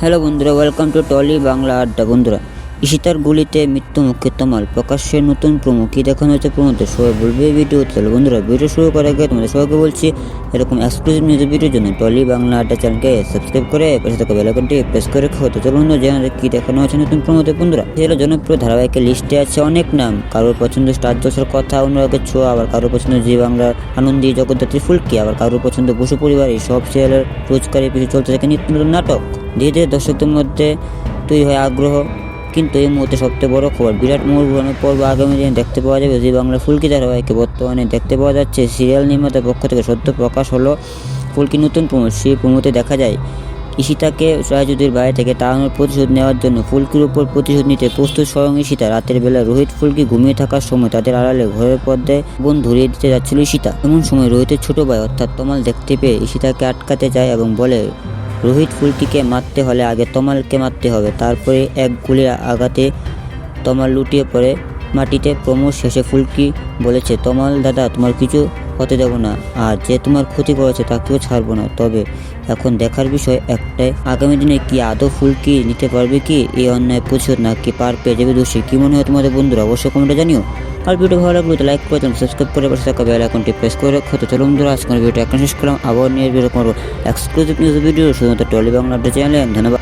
Hello বন্ধুরা welcome to trolley Bangla আড্ডা বন্ধুরা। ঈশিতার গুলিতে মৃত্যু মুখে তমাল প্রকাশ্যে নতুন প্রমো কি দেখানো হয়েছে। প্রমোতে সবাই বলবে ভিডিও তাহলে বন্ধুরা, ভিডিও শুরু করার আগে তোমাদের সবাইকে বলছি, এরকম এক্সক্লুসিভ নিউজ ভিডিওর জন্য টলি বাংলা আড্ডা চ্যানেলকে সাবস্ক্রাইব করে পাশে থাকা বেলাকনটি প্রেস করে রাখো। তো চলো বন্ধুরা জানা কি দেখানো হয়েছে নতুন প্রমোতে বন্ধুরা এগুলো জনপ্রিয় ধারাবাহিকের লিস্টে আছে অনেক নাম। কারোর পছন্দ স্টার জলসার কথা, অনুরাগের ছোঁয়া, আবার কারোর পছন্দ জি বাংলার আনন্দী জগদ্ধাত্রী ফুলকি, আবার কারোর পছন্দ বসু পরিবার এই সব সিরিয়ালের রোজকারের পিছু চলতে থাকে নিত্য নতুন নাটক। ধীরে ধীরে দর্শকদের মধ্যে তৈরি হয় আগ্রহ। কিন্তু এই মুহূর্তে সবচেয়ে বড় খবর, বিরাট মরুভূমি পর্ব আগামী দিনে দেখতে পাওয়া যাবে। জি বাংলা ফুলকি ধারাবাহিকে বর্তমানে দেখতে পাওয়া যাচ্ছে। সিরিয়াল নির্মাতার পক্ষ থেকে সদ্য প্রকাশ হলো ফুলকি নতুন প্রমো সেই প্রমোতে দেখা যায়, ঈশিতাকে সহায়যুদির বাইরে থেকে তাড়ানোর প্রতিশোধ নেওয়ার জন্য ফুলকির উপর প্রতিশোধ নিতে প্রস্তুত স্বয়ং ঈশিতা। রাতের বেলা রোহিত ফুলকি ঘুমিয়ে থাকার সময় তাদের আড়ালে ঘরের পর্দায় বোন ধরিয়ে দিতে যাচ্ছিল ঈশিতা। এমন সময় রোহিতের ছোট ভাই, অর্থাৎ তমাল, দেখতে পেয়ে ঈশিতাকে আটকাতে যায় এবং বলে রোহিত ফুলকিকে মারতে হলে আগে তমালকে মারতে হবে, তারপরে এক গুলির আঘাতে তমাল লুটিয়ে পড়ে। মাটিতে প্রমোদ শেষে ফুলকি বলেছে, তমাল দাদা, তোমার কিছু হতে দেবো না, আর যে তোমার ক্ষতি করেছে তাকেও ছাড়বো না। তবে এখন দেখার বিষয় একটাই, আগামী দিনে কি আদৌ ফুলকি নিতে পারবে কি? এই অন্যায় প্রতিশোধ নাকি পার পেয়ে যাবে দোষী? কি মনে হয় তোমাদের বন্ধুরা? অবশ্যই কমেন্টে জানিও। আর ভিডিও ভালো লাগলে লাইক করে সাবস্ক্রাইব করে পাশে থাকা বেল আইকনটি প্রেস করে রাখো। তো চলুন বন্ধুরা, আজকের ভিডিও এখন শেষ করলাম। আবার নিয়ে বেরো করো এক্সক্লুসিভ নিউজ ভিডিও শুধুমাত্র টলি বাংলা চ্যানেলে ধন্যবাদ।